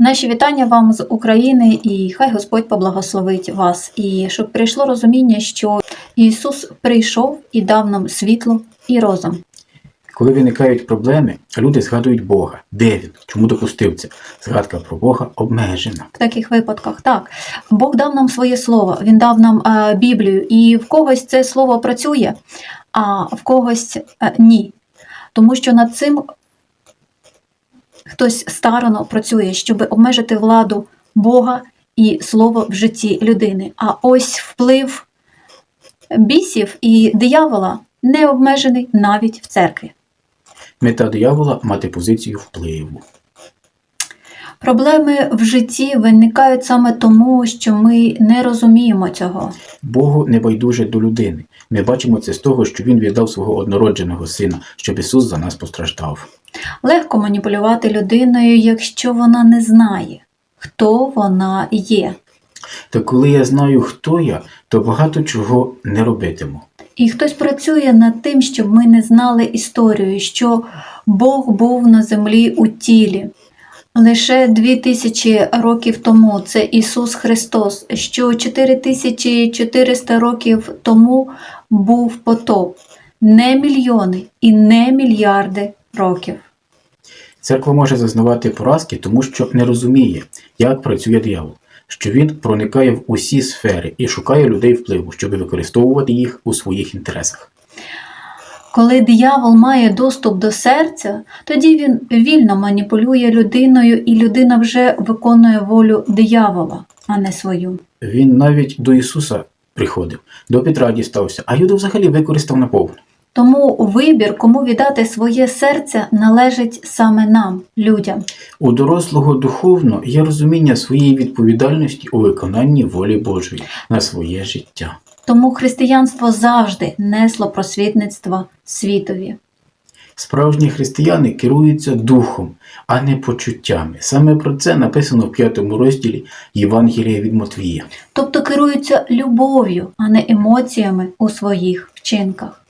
Наші вітання вам з України і хай Господь поблагословить вас. І щоб прийшло розуміння, що Ісус прийшов і дав нам світло і розум. Коли виникають проблеми, люди згадують Бога. Де він? Чому допустив це? Згадка про Бога обмежена. В таких випадках так. Бог дав нам своє слово, Він дав нам е, Біблію, і в когось це слово працює, а в когось е, ні. Тому що над цим хтось старано працює, щоб обмежити владу Бога і слово в житті людини. А ось вплив бісів і диявола не обмежений навіть в церкві. Мета диявола мати позицію впливу. Проблеми в житті виникають саме тому, що ми не розуміємо цього. Богу не байдуже до людини. Ми бачимо це з того, що він віддав свого однородженого сина, щоб Ісус за нас постраждав. Легко маніпулювати людиною, якщо вона не знає, хто вона є. Та коли я знаю, хто я, то багато чого не робитиму. І хтось працює над тим, щоб ми не знали історію, що Бог був на землі у тілі. Лише дві тисячі років тому це Ісус Христос, що 4400 років тому був потоп, не мільйони і не мільярди років. Церква може зазнавати поразки, тому що не розуміє, як працює диявол, що він проникає в усі сфери і шукає людей впливу, щоб використовувати їх у своїх інтересах. Коли диявол має доступ до серця, тоді він вільно маніпулює людиною, і людина вже виконує волю диявола, а не свою. Він навіть до Ісуса приходив, до Петра дістався, а Юду взагалі використав наповну. Тому вибір, кому віддати своє серце, належить саме нам, людям. У дорослого духовно є розуміння своєї відповідальності у виконанні волі Божої на своє життя. Тому християнство завжди несло просвітництво світові. Справжні християни керуються духом, а не почуттями. Саме про це написано в п'ятому розділі Євангелія від Матвія. тобто керуються любов'ю, а не емоціями у своїх вчинках.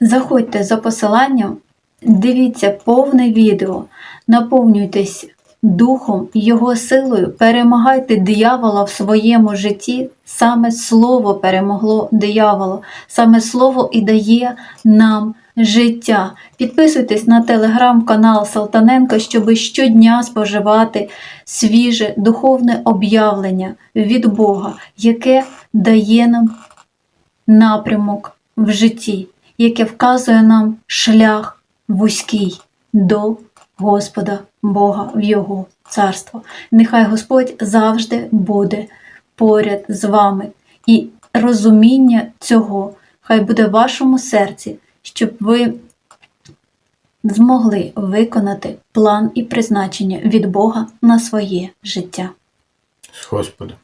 Заходьте за посиланням, дивіться повне відео, наповнюйтесь духом і його силою, перемагайте диявола в своєму житті. Саме слово перемогло диявола, саме слово і дає нам життя. Підписуйтесь на телеграм-канал Салтаненка, щоб щодня споживати свіже духовне об'явлення від Бога, яке дає нам напрямок в житті, яке вказує нам шлях вузький до Господа Бога в Його царство. Нехай Господь завжди буде поряд з вами. І розуміння цього хай буде в вашому серці, щоб ви змогли виконати план і призначення від Бога на своє життя. З Господом.